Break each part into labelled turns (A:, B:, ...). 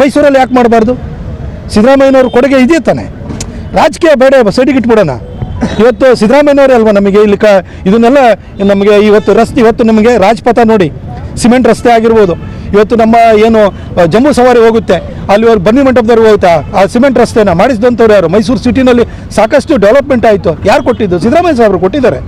A: ಮೈಸೂರಲ್ಲಿ ಯಾಕೆ ಮಾಡಬಾರ್ದು? ಸಿದ್ದರಾಮಯ್ಯನವ್ರ ಕೊಡುಗೆ ಇದೆಯೇ ತಾನೆ. ರಾಜಕೀಯ ಬೇಡ ಸೈಡಿಗೆ ಇಟ್ಬಿಡೋಣ ಇವತ್ತು ಸಿದ್ದರಾಮಯ್ಯನವರೇ ಅಲ್ವಾ ನಮಗೆ ಇಲ್ಲಿ ಕ ಇದನ್ನೆಲ್ಲ ನಮಗೆ ಇವತ್ತು ರಸ್ತೆ ಇವತ್ತು ನಮಗೆ ರಾಜ್ಪಥ ನೋಡಿ, ಸಿಮೆಂಟ್ ರಸ್ತೆ ಆಗಿರ್ಬೋದು. ಇವತ್ತು ನಮ್ಮ ಏನು ಜಮ್ಮು ಸವಾರಿ ಹೋಗುತ್ತೆ. ಅಲ್ಲಿ ಅವ್ರು ಬನ್ನಿ ಮಂಟಪದವ್ರಿಗೆ ಹೋಗ್ತಾ ಆ ಸಿಮೆಂಟ್ ರಸ್ತೆನ ಮಾಡಿಸಿದಂಥವ್ರು ಯಾರು? ಮೈಸೂರು ಸಿಟಿನಲ್ಲಿ ಸಾಕಷ್ಟು ಡೆವಲಪ್ಮೆಂಟ್ ಆಯಿತು. ಯಾರು ಕೊಟ್ಟಿದ್ದು? ಸಿದ್ದರಾಮಯ್ಯ ಸಾಹೇಬರು ಕೊಟ್ಟಿದ್ದಾರೆ.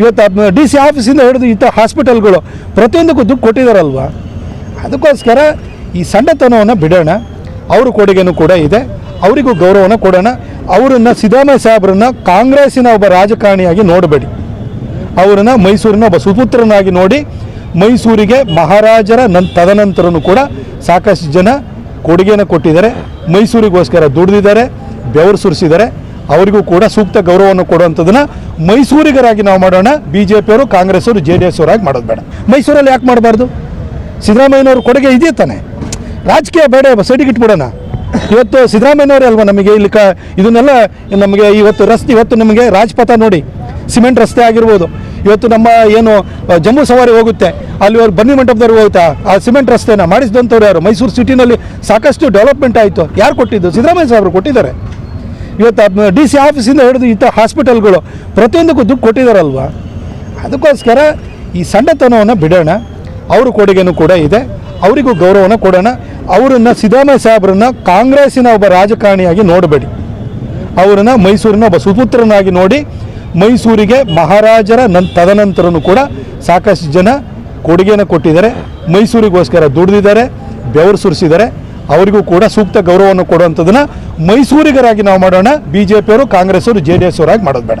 A: ಇವತ್ತು ಡಿ ಸಿ ಆಫೀಸಿಂದ ಹಿಡಿದು ಇಂಥ ಹಾಸ್ಪಿಟಲ್ಗಳು ಪ್ರತಿಯೊಂದಕ್ಕೂ ದುಡ್ಡು ಕೊಟ್ಟಿದ್ದಾರಲ್ವಾ? ಅದಕ್ಕೋಸ್ಕರ ಈ ಸಣ್ಣತನವನ್ನು ಬಿಡೋಣ. ಅವ್ರ ಕೊಡುಗೆನೂ ಕೂಡ ಇದೆ. ಅವರಿಗೂ ಗೌರವನ ಕೊಡೋಣ. ಅವರನ್ನು ಸಿದ್ದರಾಮಯ್ಯ ಸಾಹೇಬ್ರನ್ನ ಕಾಂಗ್ರೆಸ್ಸಿನ ಒಬ್ಬ ರಾಜಕಾರಣಿಯಾಗಿ ನೋಡಬೇಡಿ. ಅವರನ್ನು ಮೈಸೂರಿನ ಒಬ್ಬ ಸುಪುತ್ರನಾಗಿ ನೋಡಿ, ಮೈಸೂರಿಗೆ ಮಹಾರಾಜರ ನನ್ ತದನಂತರನೂ ಕೂಡ ಸಾಕಷ್ಟು ಜನ ಕೊಡುಗೆನ ಕೊಟ್ಟಿದ್ದಾರೆ. ಮೈಸೂರಿಗೋಸ್ಕರ ದುಡಿದಿದ್ದಾರೆ, ಬೆವರು ಸುರಿಸಿದ್ದಾರೆ. ಅವರಿಗೂ ಕೂಡ ಸೂಕ್ತ ಗೌರವವನ್ನು ಕೊಡುವಂಥದ್ದನ್ನು ಮೈಸೂರಿಗರಾಗಿ ನಾವು ಮಾಡೋಣ. ಬಿ ಜೆ ಪಿಯವರು ಕಾಂಗ್ರೆಸ್ ಅವರು ಜೆ ಡಿ ಎಸ್ ಅವರಾಗಿ ಮಾಡೋದು ಬೇಡ. ಮೈಸೂರಲ್ಲಿ ಯಾಕೆ ಮಾಡಬಾರ್ದು? ಸಿದ್ದರಾಮಯ್ಯನವರು ಕೊಡುಗೆ ಇದೆಯೇ ತಾನೆ. ರಾಜಕೀಯ ಬೇಡ ಸೈಡಿಗೆ ಇಟ್ಬಿಡೋಣ ಇವತ್ತು ಸಿದ್ದರಾಮಯ್ಯನವರೇ ಅಲ್ವಾ ನಮಗೆ ಇಲ್ಲಿ ಕ ಇದನ್ನೆಲ್ಲ ನಮಗೆ ಇವತ್ತು ರಸ್ತೆ ಇವತ್ತು ನಮಗೆ ರಾಜ್ಪಥ ನೋಡಿ, ಸಿಮೆಂಟ್ ರಸ್ತೆ ಆಗಿರ್ಬೋದು. ಇವತ್ತು ನಮ್ಮ ಏನು ಜಮ್ಮು ಸವಾರಿ ಹೋಗುತ್ತೆ, ಅಲ್ಲಿ ಅವ್ರು ಬನ್ನಿ ಮಂಟಪದವ್ರಿಗೆ ಹೋಗ್ತಾ ಆ ಸಿಮೆಂಟ್ ರಸ್ತೆನ ಮಾಡಿಸಿದಂಥವ್ರು ಯಾರು? ಮೈಸೂರು ಸಿಟಿನಲ್ಲಿ ಸಾಕಷ್ಟು ಡೆವಲಪ್ಮೆಂಟ್ ಆಯಿತು. ಯಾರು ಕೊಟ್ಟಿದ್ದು? ಸಿದ್ದರಾಮಯ್ಯ ಸಾಹೇಬರು ಕೊಟ್ಟಿದ್ದಾರೆ. ಇವತ್ತು ಡಿ ಸಿ ಆಫೀಸಿಂದ ಹಿಡಿದು ಇಂಥ ಹಾಸ್ಪಿಟಲ್ಗಳು ಪ್ರತಿಯೊಂದಕ್ಕೂ ದುಡ್ಡು ಕೊಟ್ಟಿದ್ದಾರಲ್ವಾ ಅದಕ್ಕೋಸ್ಕರ ಈ ಸಣ್ಣತನವನ್ನು ಬಿಡೋಣ. ಅವರು ಕೊಡುಗೆನೂ ಕೂಡ ಇದೆ. ಅವರಿಗೂ ಗೌರವನ ಕೊಡೋಣ. ಅವರನ್ನು ಸಿದ್ದರಾಮಯ್ಯ ಸಾಹೇಬ್ರನ್ನ ಕಾಂಗ್ರೆಸ್ಸಿನ ಒಬ್ಬ ರಾಜಕಾರಣಿಯಾಗಿ ನೋಡಬೇಡಿ. ಅವರನ್ನು ಮೈಸೂರಿನ ಒಬ್ಬ ಸುಪುತ್ರನಾಗಿ ನೋಡಿ, ಮೈಸೂರಿಗೆ ಮಹಾರಾಜರ ನನ್, ತದನಂತರನೂ ಕೂಡ ಸಾಕಷ್ಟು ಜನ ಕೊಡುಗೆಯನ್ನು ಕೊಟ್ಟಿದ್ದಾರೆ. ಮೈಸೂರಿಗೋಸ್ಕರ ದುಡಿದಿದ್ದಾರೆ, ಬೆವರು ಸುರಿಸಿದ್ದಾರೆ. ಅವರಿಗೂ ಕೂಡ ಸೂಕ್ತ ಗೌರವವನ್ನು ಕೊಡುವಂಥದ್ದನ್ನು ಮೈಸೂರಿಗರಾಗಿ ನಾವು ಮಾಡೋಣ. ಬಿ ಜೆ ಪಿಯವರು ಕಾಂಗ್ರೆಸ್ ಅವರು ಜೆ ಡಿ ಎಸ್ ಅವರಾಗಿ ಮಾಡೋದು ಬೇಡ.